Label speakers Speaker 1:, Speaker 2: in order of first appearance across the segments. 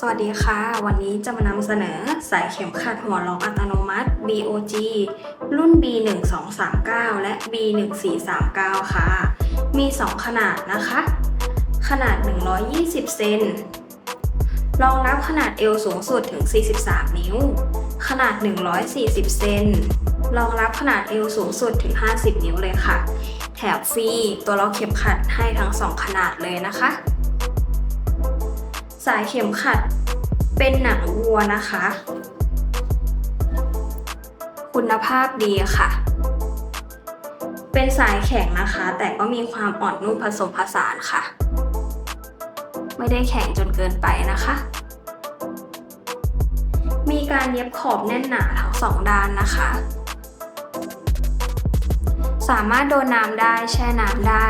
Speaker 1: สวัสดีค่ะ วันนี้จะมานำเสนอสายเข็มขัดหัวล็อกอัตโนมัติ BOG รุ่น B1239 และ B1439 ค่ะ มี 2 ขนาดนะคะ ขนาด 120 เซนรองรับขนาดเอวสูงสุดถึง 43 นิ้ว ขนาด 140 เซนรองรับขนาดเอวสูงสุดถึง 50 นิ้วเลยค่ะ แถมฟรีตัวล็อกเข็มขัดให้ทั้ง 2 ขนาดเลยนะคะ สายเข็มขัดเป็นหนังวัวนะคะ คุณภาพดีค่ะ เป็นสายแข็งนะคะ แต่ก็มีความอ่อนนุ่มผสมผสานค่ะ ไม่ได้แข็งจนเกินไปนะคะ มีการเย็บขอบแน่นหนาทั้งสองด้านนะคะ สามารถโดนน้ำได้แช่น้ำได้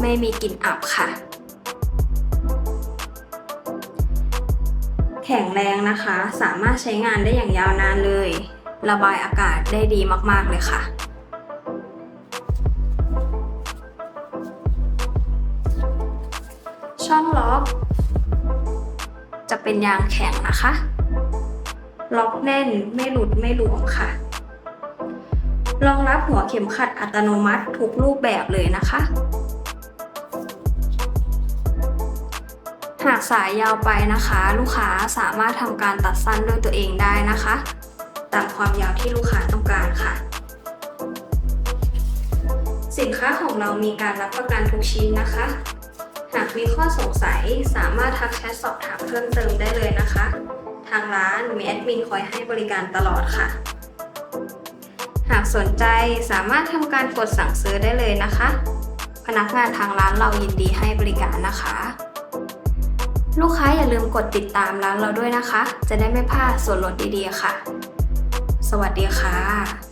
Speaker 1: ไม่มีกลิ่นอับค่ะ แข็งแรงนะคะ สามารถใช้งานได้อย่างยาวนานเลย ระบายอากาศได้ดีมากๆเลยค่ะช่องล็อก จะเป็นยางแข็งนะคะ ล็อกแน่นไม่หลุดไม่หลวมค่ะ รองรับหัวเข็มขัดอัตโนมัติทุกรูปแบบเลยนะคะ หากสายยาวไปนะคะ ลูกค้าสามารถทำการตัดสั้นด้วยตัวเองได้นะคะ ตามความยาวที่ลูกค้าต้องการค่ะ สินค้าของเรามีการรับประกันทุกชิ้นนะคะ หากมีข้อสงสัยสามารถทักแชทสอบถามเพิ่มเติมได้เลยนะคะ ทางร้านมีแอดมินคอยให้บริการตลอดค่ะ หากสนใจสามารถทำการกดสั่งซื้อได้เลยนะคะ พนักงานทางร้านเรายินดีให้บริการนะคะ ลูกค้าอย่าลืมกดติดตามร้านเราด้วยนะคะ จะได้ไม่พลาดส่วนลดดีๆค่ะ สวัสดีค่ะ